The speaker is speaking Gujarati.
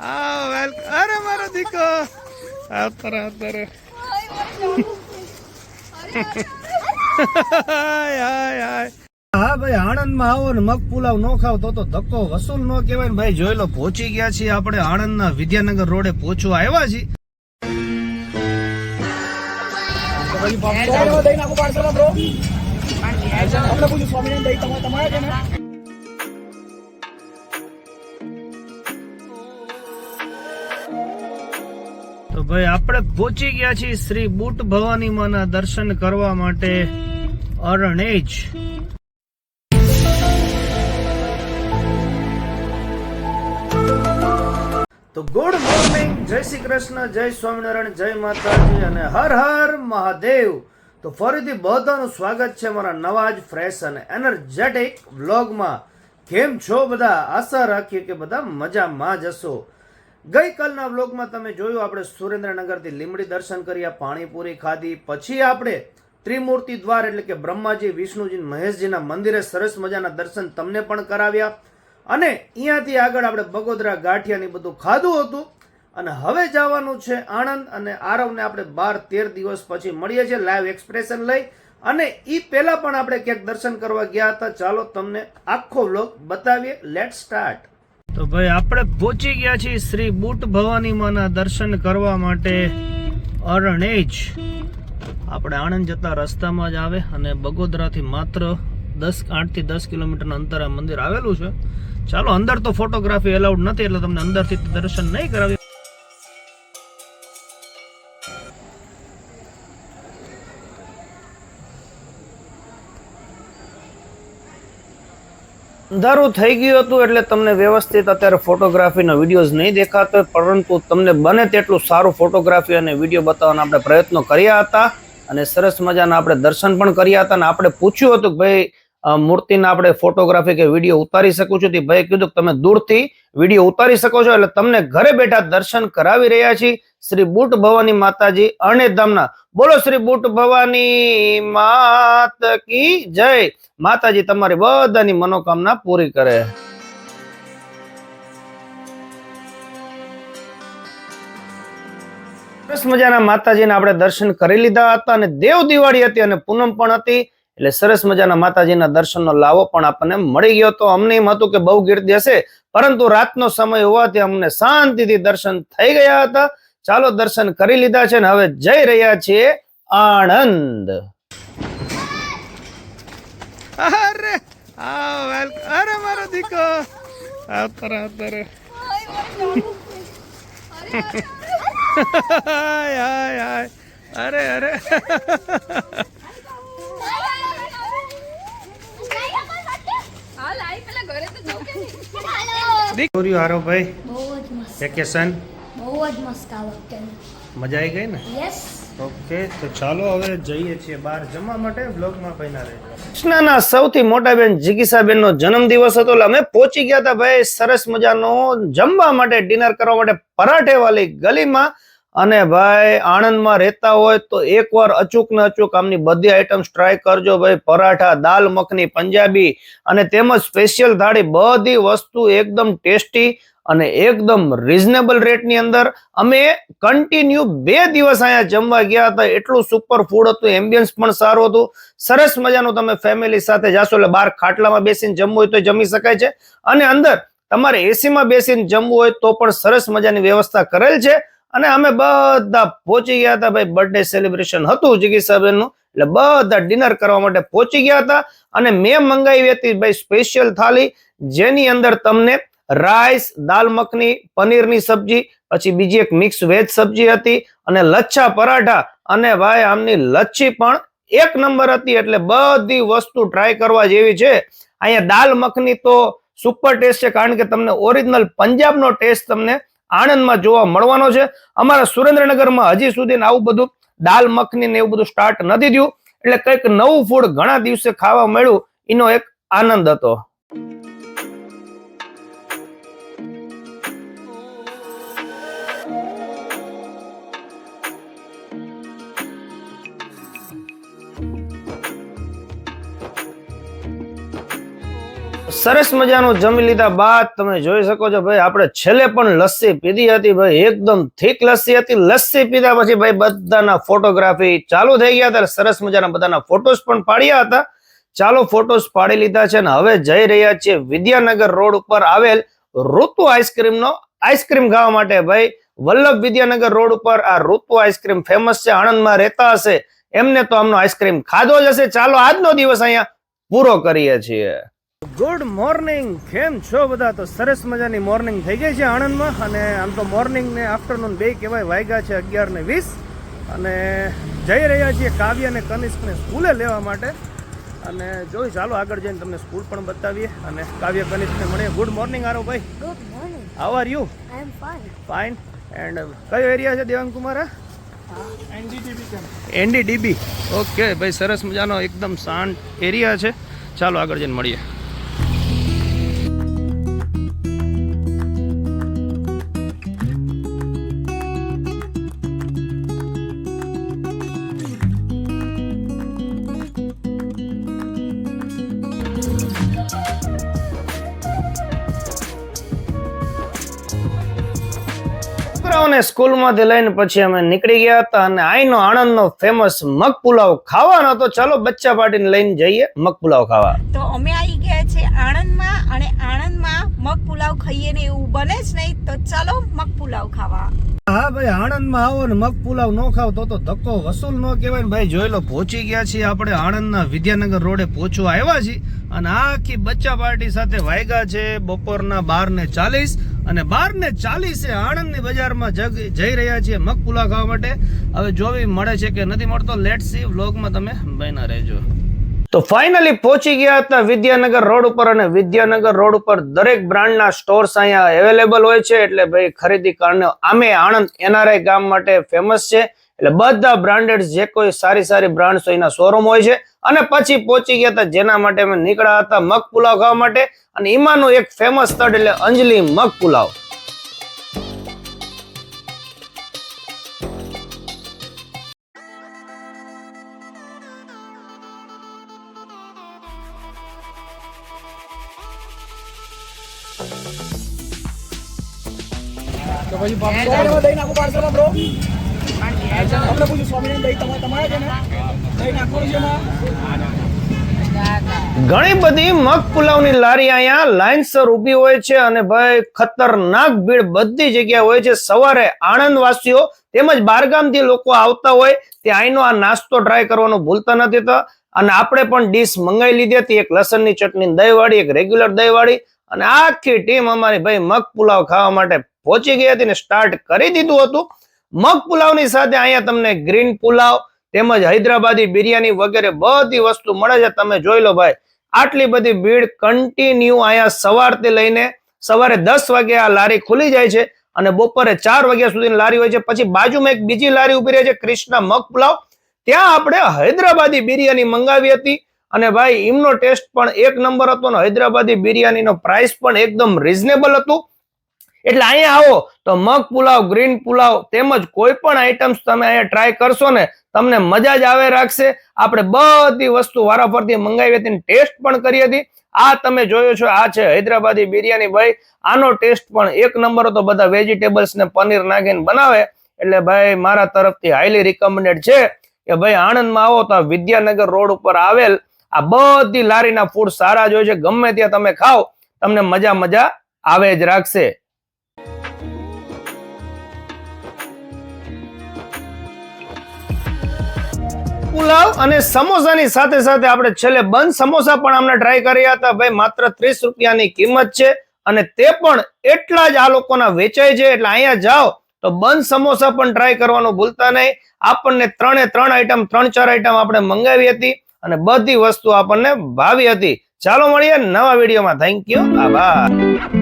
આ વેલ અરે મારો દીકો. આવતર આવતર હાય હાય હાય. હા ભાઈ આણંદમાં આવો ને મગ પુલાવ નો ખાવ તો તો ધક્કો વસૂલ નો કહેવાય ને ભાઈ જોઈ લો પહોંચી ગયા છીએ આપણે આણંદના વિદ્યાનગર રોડે પહોંચવા આવ્યા છીએ. તો ભાઈ આપણે પહોંચી ગયા છીએ શ્રી બુટ ભવાની માના દર્શન કરવા માટે અરણેજ. તો ગુડ મોર્નિંગ જય શ્રી કૃષ્ણ, જય સ્વામિનારાયણ, જય માતાજી અને હર હર મહાદેવ. તો ફરીથી બધાનું સ્વાગત છે મારા નવા જ ફ્રેશ અને એનર્જેટિક વ્લોગમાં કેમ છો બધા? આશા રાખીએ કે બધા મજામાં જ હશો. ગઈકાલના વ્લોગમાં તમે જોયું, આપણે સુરેન્દ્રનગરથી લીમડી દર્શન કર્યા, પાણીપુરી ખાધી. પછી આપણે ત્રિમૂર્તિ દ્વાર એટલે કે બ્રહ્માજી, વિષ્ણુજી, મહેશજીના મંદિરે સરસ મજાના દર્શન તમને પણ કરાવ્યા. અને અહીંયાથી આગળ આપણે બગોદરા ગાંઠિયાની બધું ખાધું હતું. અને હવે જવાનું છે આણંદ અને આરવને આપણે બાર તેર દિવસ પછી મળીએ છીએ લાઈવ એક્સપ્રેશન લઈ. અને એ પહેલાં પણ આપણે ક્યાંક દર્શન કરવા ગયા હતા. ચાલો તમને આખો વ્લોગ બતાવીએ. લેટ સ્ટાર્ટ તો ભાઈ, આપણે પહોંચી ગયા છીએ શ્રી બુટ ભવાની માના દર્શન કરવા માટે અરણેજ. આપણે આણંદ જતા રસ્તામાં જ આવે અને બગોદરાથી માત્ર દસ, આઠથી દસ કિલોમીટરના અંતરે મંદિર આવેલું છે. ચાલો, અંદર તો ફોટોગ્રાફી એલાઉડ નથી, એટલે તમને અંદરથી દર્શન નહીં કરાવી અંધારું થઈ ગયું હતું એટલે તમને વ્યવસ્થિત અત્યારે ફોટોગ્રાફીનો વિડીયોઝ નહીં દેખાતો, પરંતુ તમને બને તેટલું સારું ફોટોગ્રાફી અને વીડિયો બતાવવાના આપણે પ્રયત્નો કર્યા હતા અને સરસ મજાના આપણે દર્શન પણ કર્યા હતા અને આપણે પૂછ્યું હતું કે ભાઈ મૂર્તિના આપણે ફોટોગ્રાફી કે વીડિયો ઉતારી શકું છું. તે ભાઈ કીધું કે તમે દૂરથી વીડિયો ઉતારી શકો છો. એટલે તમને ઘરે બેઠા દર્શન કરાવી રહ્યા છીએ શ્રી બુટ ભવાની માતાજી અણેધામના બોલો શ્રી બુટ ભવાની માત કી જય. માતાજી તમારી બધાની મનોકામના પૂરી કરે. સરસ મજાના માતાજીના આપણે દર્શન કરી લીધા હતા અને દેવ દિવાળી હતી અને પૂનમ પણ હતી. એટલે સરસ મજાના માતાજીના દર્શનનો લાવો પણ આપણને મળી ગયો તો અમને એમ હતું કે બહુ ગીર્દી હશે, પરંતુ રાતનો સમય હોવાથી અમને શાંતિથી દર્શન થઈ ગયા હતા. ચાલો દર્શન કરી લીધા છે ને હવે જઈ રહ્યા છીએ આણંદ. અરે આ વેલકમ અરે મારો દીકો. આવતર આવતર હાય હાય હાય. અરે અરે. દીકરીઓ હારો ભાઈ. બહુ જ મસ્ત. વેકેશન. બહુ જ મસ્ત આ મજા આવી ગઈ ને? યસ. ઓકે તો ચાલો હવે જઈએ છીએ બહાર જમવા માટે. બ્લોગમાં પૈના રહે કૃષ્ણના સૌથી મોટા બેન જિગીસાબેન નો જન્મદિવસ હતો એટલે અમે પહોંચી ગયા હતા ભાઈ. સરસ મજાનો જમવા માટે ડિનર કરવા માટે પરાઠે વાલી ગલીમાં. અને ભાઈ, આણંદમાં રહેતા હોય તો એકવાર અચૂક ને અચૂક આમની બધી આઈટમ્સ ટ્રાય કરજો ભાઈ. પરાઠા, દાલ, મખની, પંજાબી અને તેમજ સ્પેશિયલ થાળી. બધી વસ્તુ એકદમ ટેસ્ટી અને એકદમ રિઝનેબલ રેટની અંદર. અમે કન્ટિન્યુ બે દિવસ અહીંયા જમવા ગયા હતા. એટલું સુપર ફૂડ હતું એમ્બિયન્સ પણ સારું હતું. સરસ મજાનું તમે ફેમિલી સાથે જાશો એટલે બહાર ખાટલામાં બેસીને જમવું હોય તો જમી શકાય છે. અને અંદર તમારે એસીમાં બેસીને જમવું હોય તો પણ સરસ મજાની વ્યવસ્થા કરેલ છે. અને અમે બધા પહોંચી ગયા હતા ભાઈ બર્થડે સેલિબ્રેશન હતું જિગીસાબેનનું એટલે બધા ડિનર કરવા માટે પહોંચી ગયા હતા. અને મેં મંગાવી હતી ભાઈ સ્પેશિયલ થાળી જેની અંદર તમને રાઈસ દાલ મખની, પનીરની સબ્જી, પછી બીજી એક મિક્સ વેજ સબ્જી હતી અને લચ્છા પરાઠા. અને ભાઈ આમની લચ્છી પણ એક નંબર હતી, એટલે બધી વસ્તુ ટ્રાય કરવા જેવી છે. અહીંયા દાલ મખની તો સુપર ટેસ્ટ છે, કારણ કે તમને ઓરિજિનલ પંજાબનો ટેસ્ટ તમને આણંદમાં જોવા મળવાનો છે. અમારા સુરેન્દ્રનગરમાં હજી સુધી આવું બધું દાલ મખની ને એવું બધું સ્ટાર્ટ નથી થયું. એટલે કંઈક નવું ફૂડ ઘણા દિવસે ખાવા મળ્યું. એનો એક આનંદ હતો. સરસ મજાનું જમી લીધા બાદ તમે જોઈ શકો છો ભાઈ, આપણે છેલ્લે પણ લસ્સી પીધી હતી ભાઈ, એકદમ થીક લસ્સી હતી. લસ્સી પીધા પછી ભાઈ બધાના ફોટોગ્રાફી ચાલુ થઈ ગયા હતા. સરસ મજાના બધાના ફોટોસ પણ પાડ્યા હતા. ચાલો ફોટોસ પાડી લીધા છે અને હવે જઈ રહ્યા છીએ વિદ્યાનગર રોડ ઉપર આવેલ ઋતુ આઈસ્ક્રીમનો આઈસ્ક્રીમ ખાવા માટે ભાઈ. વલ્લભ વિદ્યાનગર રોડ ઉપર આ ઋતુ આઈસ્ક્રીમ ફેમસ છે, આણંદમાં રહેતા હશે. એમને તો આમનો આઈસ્ક્રીમ ખાધો જ હશે. ચાલો આજનો દિવસ અહીંયા પૂરો કરીએ છીએ. Good morning. કેમ છો બધા? તો સરસ મજાની મોર્નિંગ થઈ ગઈ છે આણંદમાં. અને આમ તો મોર્નિંગ ને આફ્ટરનૂન બે કહેવાય વાગ્યા છે અગિયાર ને વીસ. અને જઈ રહ્યા છીએ કાવ્ય અને કનિષ્કને સ્કૂલે લેવા માટે. અને જોઈ ચાલો આગળ જઈને તમને સ્કૂલ પણ બતાવીએ. અને કાવ્ય કનિષ્કને મળીએ. ગુડ મોર્નિંગ આરો ભાઈ. morning. How are you fine. Fine and કયો એરિયા છે દેવાંગ કુમારા? એનડીડીબી ઓકે ભાઈ સરસ મજાનો એકદમ શાંત એરિયા છે. ચાલો આગળ જઈને મળીએ. છોકરાઓને સ્કૂલમાંથી લઈને પછી અમે નીકળી ગયા હતા અને આઈનો આણંદનો ફેમસ મગ પુલાવ ખાવાનો તો ચાલો બચ્ચા પાર્ટીને લઈને જઈએ મગ પુલાવ ખાવા. તો અમે આવી ગયા છે આણંદમાં અને આણંદમાં મગ પુલાવ ખાઈએ ને એવું બને જ નહીં. તો ચાલો મગ પુલાવ ખાવા. હા ભાઈ આણંદમાં આવો ને મગ પુલાવ ન ખાવ તો તો ધક્કો વસૂલ ન કહેવાય ને ભાઈ. જોઈ લો પહોંચી ગયા છીએ આપણે આણંદના વિદ્યાનગર રોડે. પહોંચવા આવ્યા છીએ અને આખી બચ્ચા પાર્ટી સાથે વાયગા છે. બપોરના બાર ને ચાલીસ અને બાર ને ચાલીસે આણંદની બજારમાં જગ, જઈ રહ્યા છીએ મગપુલા ખાવા માટે. હવે જોવી મળે છે કે નથી મળતો લેટ સી વ્લોગમાં તમે બન્યા રહેજો. તો ફાઇનલી પહોંચી ગયા હતા વિદ્યાનગર રોડ ઉપર અને વિદ્યાનગર રોડ ઉપર દરેક બ્રાન્ડના સ્ટોર્સ અહીંયા અવેલેબલ હોય છે. એટલે ભાઈ ખરીદી કારણે આમે આણંદ એનઆરઆઈ ગામ માટે ફેમસ છે. એટલે બધા બ્રાન્ડેડ જે કોઈ સારી સારી બ્રાન્ડ હોય એના શોરૂમ હોય છે. અને પછી પહોંચી ગયા હતા જેના માટે અમે નીકળ્યા હતા મગ પુલાવ ખાવા માટે. અને એમાંનું એક ફેમસ સ્થળ એટલે અંજલિ મગ પુલાવ તો પછી ઘણી બધી મગ પુલાવની લારી અહીંયા લાઈનસર ઊભી હોય છે અને ભાઈ ખતરનાક ભીડ બધી જગ્યાએ હોય છે. સવારે આણંદ વાસીઓ તેમજ બારગામથી લોકો આવતા હોય તે અહીંનો આ નાસ્તો ટ્રાય કરવાનું ભૂલતા નથી તો અને આપણે પણ ડીશ મંગાવી લીધી હતી, એક લસણની ચટણી, દહીંવાળી, એક રેગ્યુલર દહીંવાળી. અને આખી ટીમ અમારી ભાઈ મગ પુલાવ ખાવા માટે પહોંચી ગઈ હતી ને સ્ટાર્ટ કરી દીધું હતું. મગ પુલાવની સાથે અહીંયા તમને ગ્રીન પુલાવ તેમજ હૈદરાબાદી બિરયાની વગેરે બધી વસ્તુ મળે છે. તમે જોઈ લો ભાઈ, આટલી બધી ભીડ કન્ટિન્યુ અહીંયા સવારથી લઈને સવારે દસ વાગે આ લારી ખુલી જાય છે અને બપોરે ચાર વાગ્યા સુધી લારી હોય છે. પછી બાજુમાં એક બીજી લારી ઊભી રહે છે, કૃષ્ણ મગ પુલાવ. ત્યાં આપણે હૈદરાબાદી બિરયાની મંગાવી હતી અને ભાઈ, એમનો ટેસ્ટ પણ એક નંબર હતો ને હૈદરાબાદી બિરયાનીનો પ્રાઇસ પણ એકદમ રિઝનેબલ હતું. એટલે અહીંયા આવો, તો મગ પુલાવ, ગ્રીન પુલાવ તેમજ કોઈ પણ આઈટમ્સ તમે અહીંયા ટ્રાય કરશો ને, તમને મજા જ આવે રાખશે. આપણે બધી વસ્તુ વારાફરતી મંગાવી હતી ટેસ્ટ પણ કરી હતી. આ તમે જોયો છો, આ છે હૈદરાબાદી બિરયાની ભાઈ. આનો ટેસ્ટ પણ એક નંબર હતો, બધા વેજીટેબલ્સ ને પનીર નાખીને બનાવે. એટલે ભાઈ, મારા તરફથી હાઈલી રિકમેન્ડેડ છે કે ભાઈ, આણંદમાં આવો તો વિદ્યાનગર રોડ ઉપર આવેલ આ બધી લારીના ફૂડ સારા જ હોય છે. ગમે ત્યાં તમે ખાઓ, તમને મજા મજા આવે જ રાખશે. પુલાવ અને સમોસાની સાથે સાથે આપણે છેલ્લે બંધ સમોસા પણ અમને ટ્રાય કર્યા હતા. ભાઈ, માત્ર ત્રીસ રૂપિયાની કિંમત છે અને તે પણ એટલા જ આ લોકોના વેચાય છે. એટલે અહીંયા જાઓ તો બંધ સમોસા પણ ટ્રાય કરવાનું ભૂલતા નહીં. આપણને ત્રણે ત્રણ આઈટમ ત્રણ ચાર આઈટમ આપણે મંગાવી હતી અને બધી વસ્તુ આપણને ભાવી હતી. ચાલો મળીએ નવા વિડીયોમાં. થેન્ક યુ આભાર.